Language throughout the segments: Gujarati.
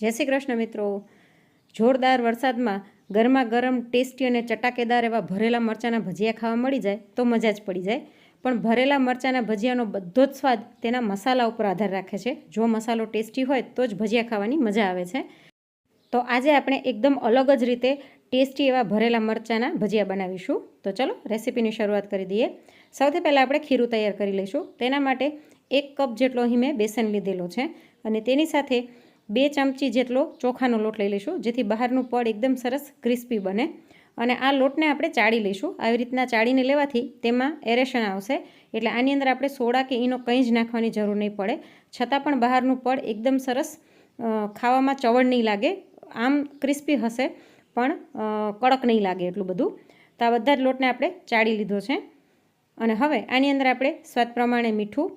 જય શ્રી કૃષ્ણ મિત્રો. જોરદાર વરસાદમાં ગરમા ગરમ ટેસ્ટી અને ચટાકેદાર એવા ભરેલા મરચાંના ભજીયા ખાવા મળી જાય તો મજા જ પડી જાય. પણ ભરેલા મરચાંના ભજીયાનો બધો જ સ્વાદ તેના મસાલા ઉપર આધાર રાખે છે. જો મસાલો ટેસ્ટી હોય તો જ ભજીયા ખાવાની મજા આવે છે. તો આજે આપણે એકદમ અલગ જ રીતે ટેસ્ટી એવા ભરેલા મરચાંના ભજીયા બનાવીશું. તો ચલો રેસીપીની શરૂઆત કરી દઈએ. સૌથી પહેલાં આપણે ખીરું તૈયાર કરી લઈશું. તેના માટે એક કપ જેટલો અહીં મેં બેસન લીધેલો છે અને તેની સાથે બે ચમચી જેટલો ચોખાનો લોટ લઈ લઈશું, જેથી બહારનું પડ એકદમ સરસ ક્રિસ્પી બને. અને આ લોટને આપણે ચાળી લઈશું. આવી રીતના ચાળીને લેવાથી તેમાં એરેશન આવશે. એટલે આની અંદર આપણે સોડા કે ઈનો કંઈ જ નાખવાની જરૂર નહીં પડે. છતાં પણ બહારનું પડ એકદમ સરસ ખાવામાં ચવડ નહીં લાગે. આમ ક્રિસ્પી હશે, પણ કડક નહીં લાગે એટલું બધું. તો આ બધા જ લોટને આપણે ચાળી લીધો છે. અને હવે આની અંદર આપણે સ્વાદ પ્રમાણે મીઠું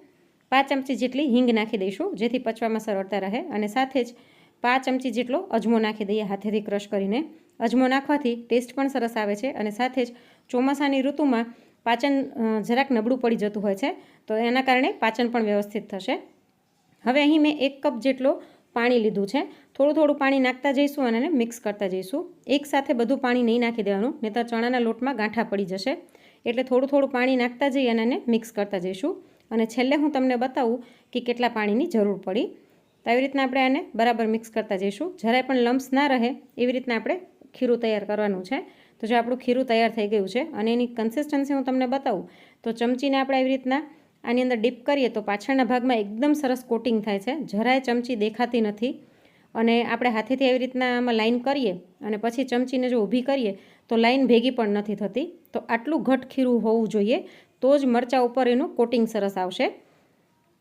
પાંચ ચમચી જેટલી હિંગ નાખી દઈશું, જેથી પચવામાં સરળતા રહે. અને સાથે જ પાંચ ચમચી જેટલો અજમો નાખી દઈએ હાથેથી ક્રશ કરીને. અજમો નાખવાથી ટેસ્ટ પણ સરસ આવે છે અને સાથે જ ચોમાસાની ઋતુમાં પાચન જરાક નબળું પડી જતું હોય છે, તો એના કારણે પાચન પણ વ્યવસ્થિત થશે. હવે અહીં મેં એક કપ જેટલો પાણી લીધું છે. થોડું થોડું પાણી નાખતા જઈશું અને મિક્સ કરતા જઈશું. એકસાથે બધું પાણી નહીં નાખી દેવાનું, નહીંતર ચણાના લોટમાં ગાંઠા પડી જશે. એટલે થોડું થોડું પાણી નાખતા જઈ અને મિક્સ કરતા જઈશું. અને છેલ્લે હું તમને બતાવું કે કેટલા પાણીની જરૂર પડી. તો આવી રીતના આપણે આને બરાબર મિક્સ કરતા જઈશું. જરાય પણ લમ્સ ના રહે, એવી રીતના આપણે ખીરું તૈયાર કરવાનું છે. તો જો આપણું ખીરું તૈયાર થઈ ગયું છે અને એની કન્સિસ્ટન્સી હું તમને બતાવું, તો ચમચીને આપણે આવી રીતના આની અંદર ડીપ કરીએ તો પાછળના ભાગમાં એકદમ સરસ કોટિંગ થાય છે. જરાય ચમચી દેખાતી નથી. અને આપણે હાથેથી આવી રીતના આમાં લાઈન કરીએ અને પછી ચમચીને જો ઊભી કરીએ તો લાઈન ભેગી પણ નથી થતી. તો આટલું ઘટ ખીરું હોવું જોઈએ. તો જ મરચાં ઉપર એનું કોટિંગ સરસ આવશે.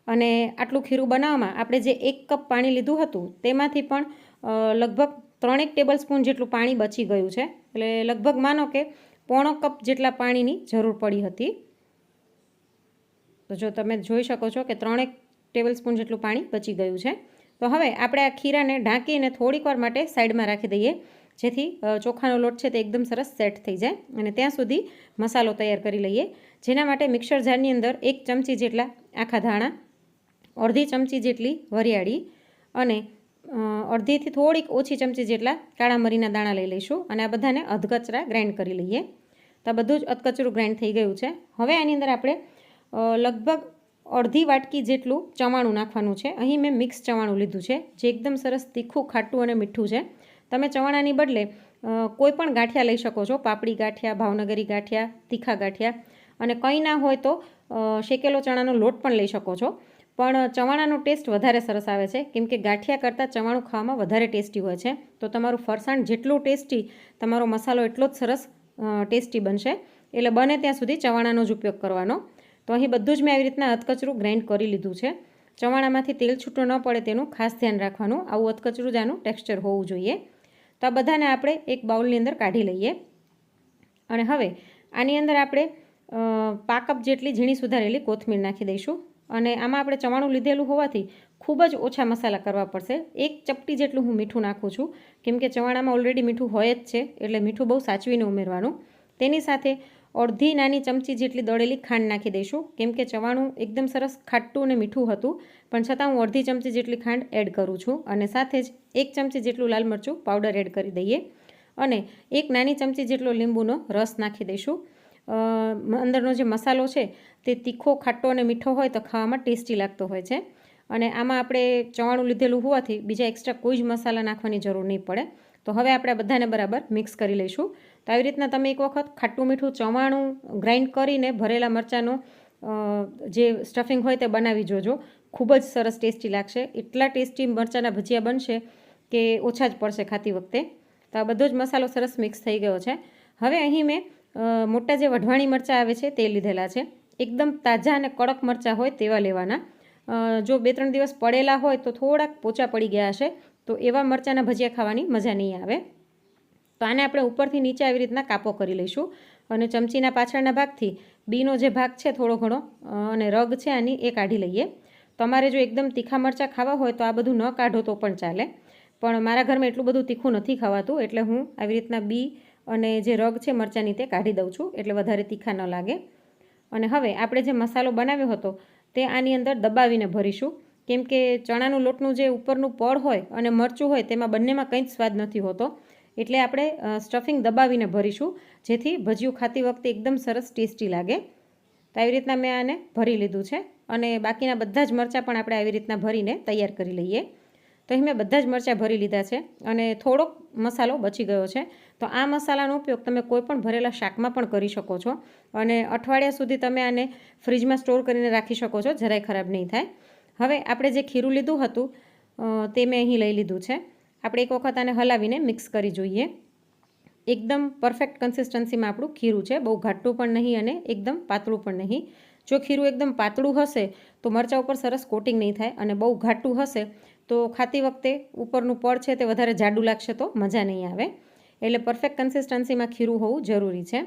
અને આટલું ખીરું બનાવવામાં આપણે જે એક કપ પાણી લીધું હતું, તેમાંથી પણ લગભગ ત્રણેક ટેબલ સ્પૂન જેટલું પાણી બચી ગયું છે. એટલે લગભગ માનો કે પોણો કપ જેટલા પાણીની જરૂર પડી હતી. તો જો તમે જોઈ શકો છો કે ત્રણેક ટેબલ સ્પૂન જેટલું પાણી બચી ગયું છે. તો હવે આપણે આ ખીરાને ઢાંકીને થોડીક વાર માટે સાઈડમાં રાખી દઈએ, જેથી ચોખાનો લોટ છે તે એકદમ સરસ સેટ થઈ જાય. અને ત્યાં સુધી મસાલો તૈયાર કરી લઈએ. જેના માટે મિક્સર જારની અંદર એક ચમચી જેટલા આખા ધાણા, અડધી ચમચી જેટલી વરિયાળી અને અડધીથી થોડીક ઓછી ચમચી જેટલા કાળા મરીના દાણા લઈ લઈશું અને આ બધાને અધકચરા ગ્રાઇન્ડ કરી લઈએ. તો આ બધું જ અધકચરું ગ્રાઇન્ડ થઈ ગયું છે. હવે આની અંદર આપણે લગભગ અડધી વાટકી જેટલું ચવાણું નાખવાનું છે. અહીં મેં મિક્સ ચવાણું લીધું છે, જે એકદમ સરસ તીખું, ખાટું અને મીઠું છે. તમે ચવાણાની બદલે કોઈ પણ ગાંઠિયા લઈ શકો છો. પાપડી ગાંઠિયા, ભાવનગરી ગાંઠિયા, તીખા ગાંઠિયા. અને કંઈ ના હોય તો શેકેલો ચણાનો લોટ પણ લઈ શકો છો. પણ ચવાણાનો ટેસ્ટ વધારે સરસ આવે છે. કેમ કે ગાંઠિયા કરતાં ચવાણું ખાવામાં વધારે ટેસ્ટી હોય છે. તો તમારું ફરસાણ જેટલું ટેસ્ટી, તમારો મસાલો એટલો જ સરસ ટેસ્ટી બનશે. એટલે બને ત્યાં સુધી ચવાણાનો જ ઉપયોગ કરવાનો. તો અહીં બધું જ મેં આવી રીતના અધકચરું ગ્રાઇન્ડ કરી લીધું છે. ચવાણામાંથી તેલ છૂટો ન પડે તેનું ખાસ ધ્યાન રાખવાનું. આવું અધકચરું જ આનું ટેક્સચર હોવું જોઈએ. તો આ બધાને આપણે એક બાઉલની અંદર કાઢી લઈએ. અને હવે આની અંદર આપણે પાકપ જેટલી ઝીણી સુધારેલી કોથમીર નાખી દઈશું અને આમાં આપણે ચવાણું લીધેલું હોવાથી ખૂબ જ ઓછા મસાલા કરવા પડશે. એક ચપટી જેટલું હું મીઠું નાખું છું. કેમ કે ચવાણામાં ઓલરેડી મીઠું હોય જ છે, એટલે મીઠું બહુ સાચવીને ઉમેરવાનું. તેની સાથે અડધી નાની ચમચી જેટલી દળેલી ખાંડ નાખી દઈશું. કેમ કે ચવાણું એકદમ સરસ ખાટું અને મીઠું હતું, પણ છતાં હું અડધી ચમચી જેટલી ખાંડ એડ કરું છું અને સાથે જ એક ચમચી જેટલું લાલ મરચું પાવડર એડ કરી દઈએ. અને એક નાની ચમચી જેટલો લીંબુનો રસ નાખી દઈશું. અંદરનો જે મસાલો છે તે તીખો, ખાટો અને મીઠો હોય તો ખાવામાં ટેસ્ટી લાગતો હોય છે. અને આમાં આપણે ચવાણું લીધેલું હોવાથી બીજા એક્સ્ટ્રા કોઈ જ મસાલા નાખવાની જરૂર નહીં પડે. તો હવે આપણે બધાને બરાબર મિક્સ કરી લઈશું. તો આવી રીતના તમે એક વખત ખાટું, મીઠું, ચવાણું ગ્રાઇન્ડ કરીને ભરેલા મરચાંનું જે સ્ટફિંગ હોય તે બનાવી જોજો. ખૂબ જ સરસ ટેસ્ટી લાગશે. એટલા ટેસ્ટી મરચાંના ભજીયા બનશે કે ઓછા જ પડશે ખાતી વખતે. તો આ બધો જ મસાલો સરસ મિક્સ થઈ ગયો છે. હવે અહીં મેં મોટા જે વઢવાણી મરચાં આવે છે તે લીધેલા છે. એકદમ તાજા અને કડક મરચાં હોય તેવા લેવાના. જો બે ત્રણ દિવસ પડેલા હોય તો થોડાક પોચા પડી ગયા હશે, તો એવા મરચાંના ભજીયા ખાવાની મજા નહીં આવે. તો આને આપણે ઉપરથી નીચે આવી રીતના કાપો કરી લઈશું અને ચમચીના પાછળના ભાગથી બીનો જે ભાગ છે થોડો ઘણો અને રગ છે આની એ કાઢી લઈએ. તમારે જો એકદમ તીખા મરચાં ખાવા હોય તો આ બધું ન કાઢો તો પણ ચાલે. પણ મારા ઘરમાં એટલું બધું તીખું નથી ખાવાતું, એટલે હું આવી રીતના બી અને જે રગ છે મરચાંની તે કાઢી દઉં છું એટલે વધારે તીખા ન લાગે. અને હવે આપણે જે મસાલો બનાવ્યો હતો તે આની અંદર દબાવીને ભરીશું. કેમ કે ચણાનું લોટનું જે ઉપરનું પડ હોય અને મરચું હોય તેમાં બંનેમાં કંઈ જ સ્વાદ નથી હોતો. એટલે આપણે સ્ટફિંગ દબાવીને ભરીશું, જેથી ભજીયું ખાતી વખતે એકદમ સરસ ટેસ્ટી લાગે. તો આવી રીતના મેં આને ભરી લીધું છે. અને બાકીના બધા જ મરચાં પણ આપણે આવી રીતના ભરીને તૈયાર કરી લઈએ. તો અહીં મેં બધા જ મરચાં ભરી લીધા છે અને થોડોક મસાલો બચી ગયો છે. તો આ મસાલાનો ઉપયોગ તમે કોઈ પણ ભરેલા શાકમાં પણ કરી શકો છો અને અઠવાડિયા સુધી તમે આને ફ્રીજમાં સ્ટોર કરીને રાખી શકો છો, જરાય ખરાબ નહીં થાય. હવે આપણે જે ખીરું લીધું હતું તે મેં અહીં લઈ લીધું છે. આપણે એક વખત આને હલાવીને મિક્સ કરી જોઈએ. એકદમ પરફેક્ટ કન્સિસ્ટન્સીમાં આપણું ખીરું છે, બહુ ઘાટું પણ નહીં અને એકદમ પાતળું પણ નહીં. જો ખીરું એકદમ પાતળું હશે, તો મરચાં ઉપર સરસ કોટિંગ નહીં થાય અને બહુ ઘાટું હશે તો ખાતી વખતે ઉપરનું પડ છે તે વધારે જાડું લાગશે તો મજા નહીં આવે. એટલે પરફેક્ટ કન્સિસ્ટન્સીમાં ખીરું હોવું જરૂરી છે.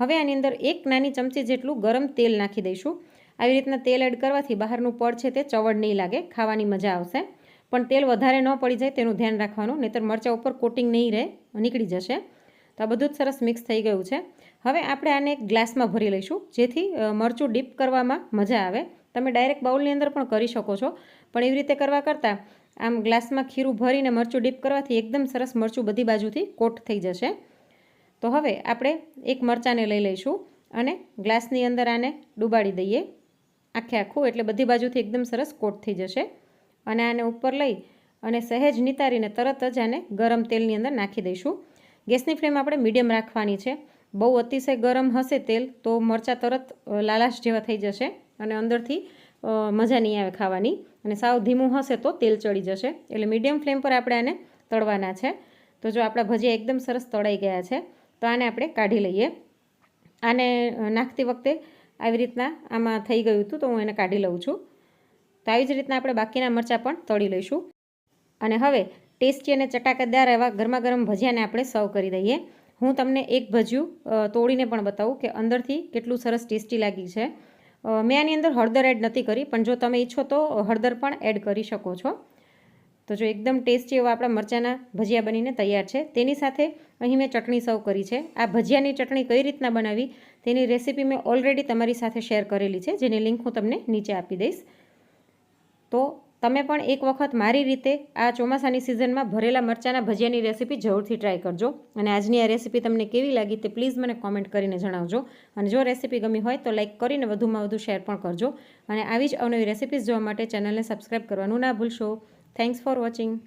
હવે આની અંદર એક નાની ચમચી જેટલું ગરમ તેલ નાખી દઈશું. આવી રીતના તેલ એડ કરવાથી બહારનું પડ છે તે ચવડ નહીં લાગે, ખાવાની મજા આવશે. પણ તેલ વધારે ન પડી જાય તેનું ધ્યાન રાખવાનું, નહીંતર મરચાં ઉપર કોટિંગ નહીં રહે, નીકળી જશે. તો આ બધું જ સરસ મિક્સ થઈ ગયું છે. હવે આપણે આને એક ગ્લાસમાં ભરી લઈશું, જેથી મરચું ડીપ કરવામાં મજા આવે. તમે ડાયરેક્ટ બાઉલની અંદર પણ કરી શકો છો. પણ એવી રીતે કરવા કરતાં આમ ગ્લાસમાં ખીરું ભરીને મરચું ડીપ કરવાથી એકદમ સરસ મરચું બધી બાજુથી કોટ થઈ જશે. તો હવે આપણે એક મરચાંને લઈ લઈશું અને ગ્લાસની અંદર આને ડૂબાડી દઈએ. આખે આખું એટલે બધી બાજુથી એકદમ સરસ કોટ થઈ જશે. અને આને ઉપર લઈ અને સહેજ નિતારીને તરત જ આને ગરમ તેલની અંદર નાખી દઈશું. ગેસની ફ્લેમ આપણે મીડિયમ રાખવાની છે. બહુ અતિશય ગરમ હશે તેલ તો મરચાં તરત લાલાશ જેવા થઈ જશે અને અંદરથી મજા નહીં આવે ખાવાની. અને સાવ ધીમું હશે તો તેલ ચડી જશે. એટલે મીડિયમ ફ્લેમ પર આપણે આને તળવાના છે. તો જો આપણા ભજીયા એકદમ સરસ તળાઈ ગયા છે, તો આને આપણે કાઢી લઈએ. આને નાખતી વખતે આવી રીતના આમાં થઈ ગયું હતું તો હું એને કાઢી લઉં છું. તો આવી જ રીતના આપણે બાકીના મરચાં પણ તળી લઈશું. અને હવે ટેસ્ટી અને ચટાકેદાર એવા ગરમા ગરમ ભજીયાને આપણે સર્વ કરી દઈએ. હું તમને એક ભજીયું તોડીને પણ બતાવું કે અંદરથી કેટલું સરસ ટેસ્ટી લાગી છે. મેં આની અંદર હળદર એડ નથી કરી, પણ જો તમે ઈચ્છો તો હળદર પણ એડ કરી શકો છો. તો જો એકદમ ટેસ્ટી એવા આપણા મરચાંના ભજીયા બનીને તૈયાર છે. તેની સાથે અહીં મેં ચટણી સર્વ કરી છે. આ ભજીયાની ચટણી કઈ રીતના બનાવી તેની રેસીપી મેં ઓલરેડી તમારી સાથે શેર કરેલી છે, જેની લિંક હું તમને નીચે આપી દઈશ. તો તમે પણ એક વખત મારી રીતે આ ચોમાસાની સિઝનમાં ભરેલા મરચાંના ભજીયાની રેસીપી જરૂરથી ટ્રાય કરજો. અને આજની આ રેસીપી તમને કેવી લાગી તે પ્લીઝ મને કોમેન્ટ કરીને જણાવજો. અને જો રેસીપી ગમી હોય તો લાઇક કરીને વધુમાં વધુ શેર પણ કરજો. અને આવી જ અવનવી રેસીપીઝ જોવા માટે ચેનલને સબસ્ક્રાઈબ કરવાનું ના ભૂલશો. Thanks for watching